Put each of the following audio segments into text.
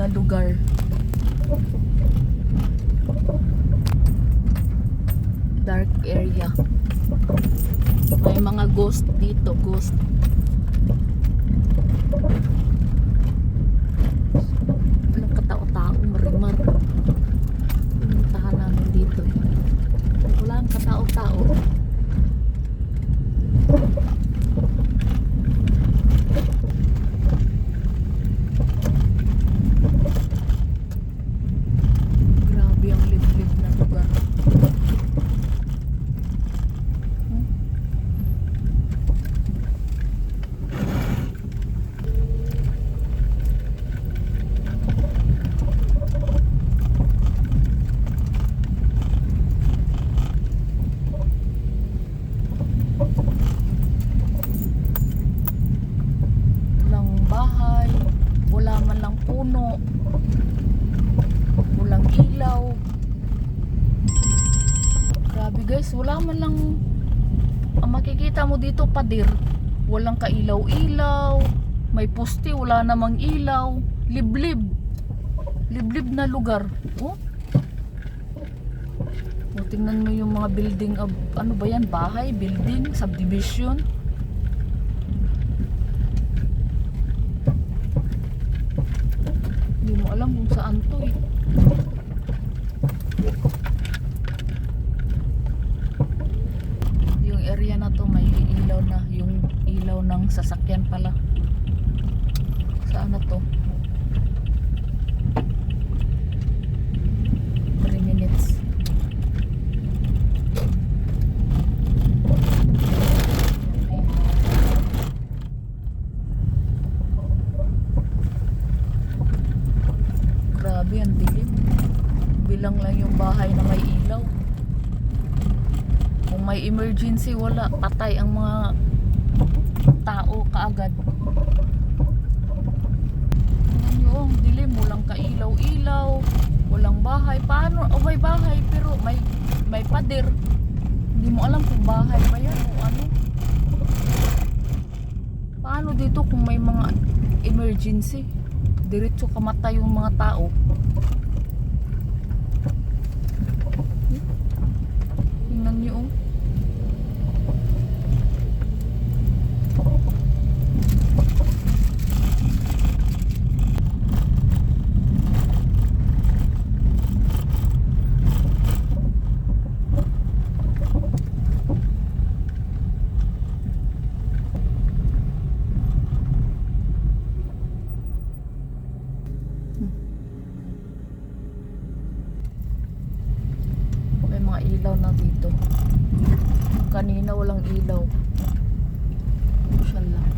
na lugar. Dark area. May mga ghost dito, ghost. Walang katao-tao, marimar. Pinuntahan namin dito. Wala ang katao-tao. Grabe ang liblib na lugar. Hmm? Walang bahay, wala man lang puno, walang ilaw. Grabe wala man lang ang makikita mo dito padir. Walang kailaw-ilaw, may poste, wala namang ilaw, liblib. Liblib na lugar. Oh. O, tingnan mo yung mga building of, ano ba yan, bahay, building, subdivision. Hindi mo alam kung saan to eh. Yung area na to may ilaw na. Yung ilaw ng sasakyan pala. Saan na to? 3 minutes. Grabe, ang dilim. Bilang lang yung bahay na may ilaw. Kung may emergency, wala. Patay ang mga tao kaagad. Tingnan nyo, ang dilim. Walang kailaw-ilaw. Walang bahay. Paano? O may bahay, pero may, may pader. Hindi mo alam kung bahay ba yan o ano. Paano dito kung may mga emergency? Diretso kamatay yung mga tao. Tingnan niyo oh. May mga ilaw na dito. Kanina walang ilaw. Lang.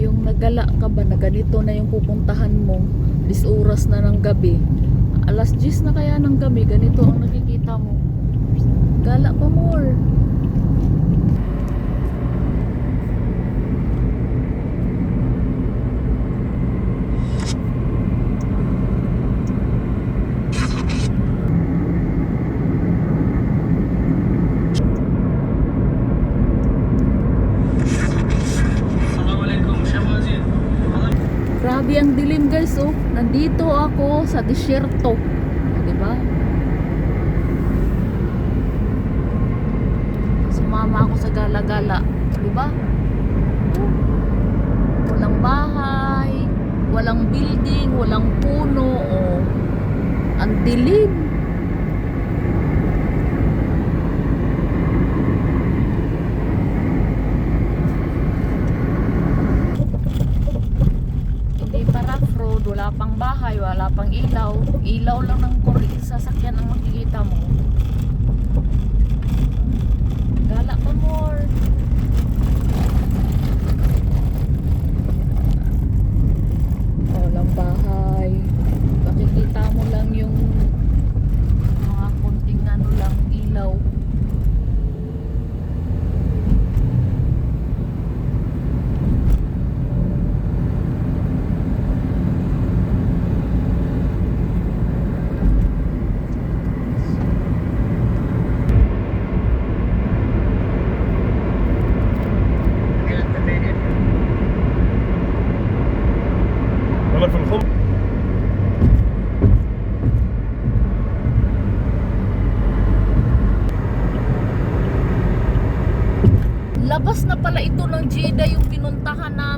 Yung nagala ka ba na ganito na yung pupuntahan mo, dis oras na ng gabi. Alas 10 na kaya ng gabi, ganito ang nakikita mo. Gala pa more. Grabe ang dilim guys oh. Nandito ako sa disyerto. Di ba? Sumama ako sa gala-gala. Di ba? Oh. Walang bahay, walang building, walang puno. Oh. Ang dilim.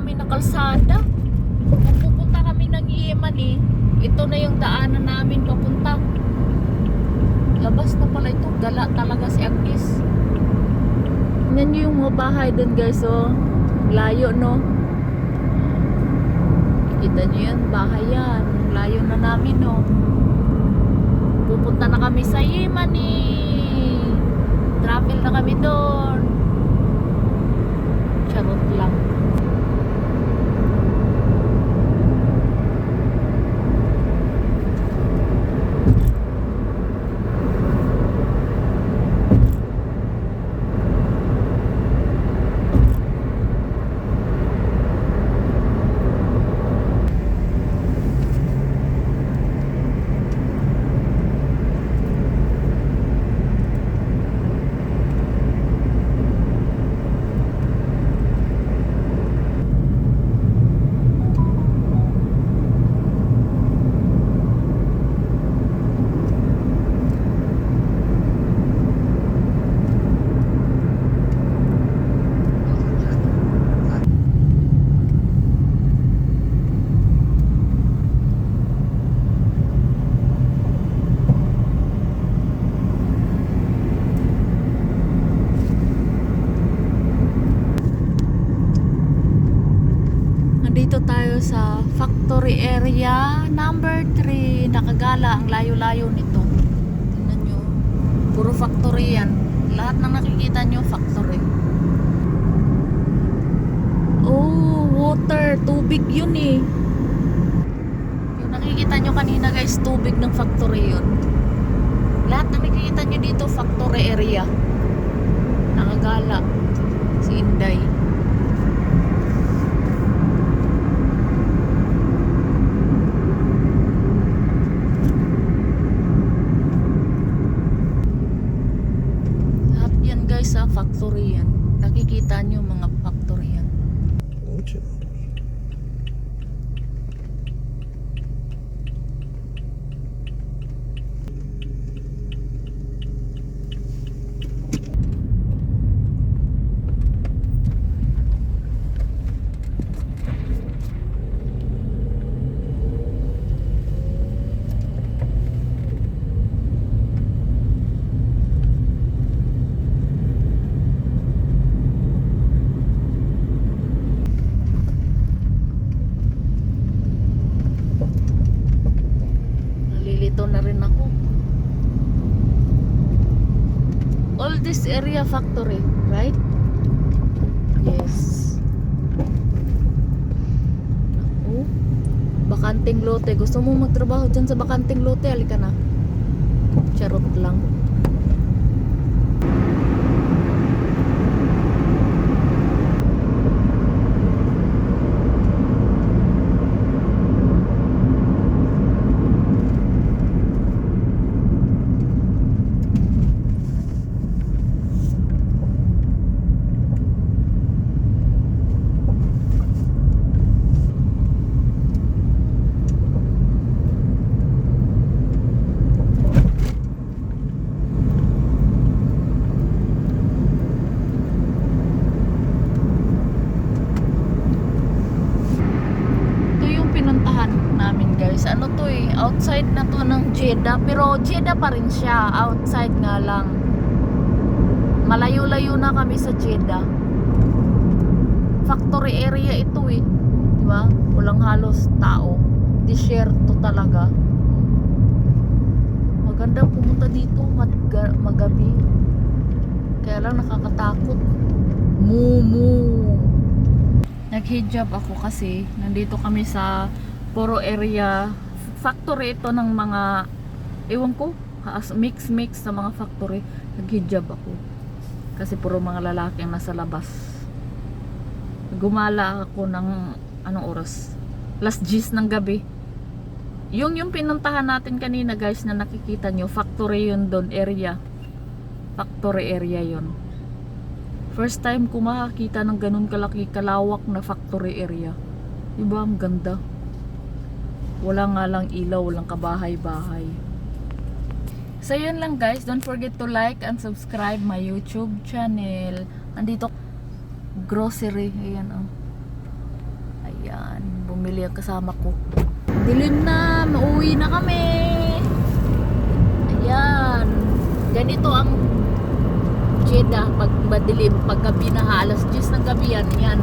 Namin na kalsada. Kung pupunta kami ng Yemeni, ito na yung daanan namin papunta. Labas na pala ito. Gala talaga si Agnes. Tingnan yung bahay doon guys, oh. Layo, no? Kita nyo yan, bahay yan. Layo na namin, no? Pupunta na kami sa Yemeni. Travel na kami doon. Charot lang. Nandito tayo sa factory area number 3. Nakagala ang layo-layo nito. Tingnan nyo. Puro factory yan. Lahat ng nakikita nyo, factory. Oh, water. Tubig yun eh. Yung nakikita nyo kanina guys, tubig ng factory yun. Lahat ng nakikita nyo dito, factory area. Nakagala Inday. Lahat yan guys sa factory yan. Nakikita nyo mga factory yan. Nalilito na rin ako. Area factory, right? Yes. Ako. Bakanting lote. Gusto mo magtrabaho dyan sa bakanting lote? Halika na. Charot lang. Ito yung pinuntahan namin guys. Ano to eh, outside na to ng Jeddah. Pero Jeddah pa rin siya. Outside nga lang. Malayo-layo na kami sa Jeddah. Factory area ito eh. Di ba? Walang halos tao. Disyerto talaga. Maganda pumunta dito mag magabi. Kaya lang nakakatakot. Mumu. Naghijab ako kasi nandito kami sa Poro area. Factory ito ng mga ewan ko, as mix mix sa mga factory. Naghijab ako. Kasi puro mga lalaki ang nasa labas. Gumala ako ng anong oras? Last G's ng gabi. Yung yung pinuntahan natin kanina guys na nakikita nyo, factory yun doon area. Factory area yun. First time ko makakita ng ganun kalaki kalawak na factory area. Diba ang ganda? Wala nga lang ilaw, walang kabahay-bahay. So yun lang guys, don't forget to like and subscribe my YouTube channel. Andito grocery, ayan oh. Ayan, bumili ang kasama ko. Dilim na, mauwi na kami. Ayan. Ganito ang Jeddah pag madilim, pag gabi na alas 10 ng gabi yan, yan.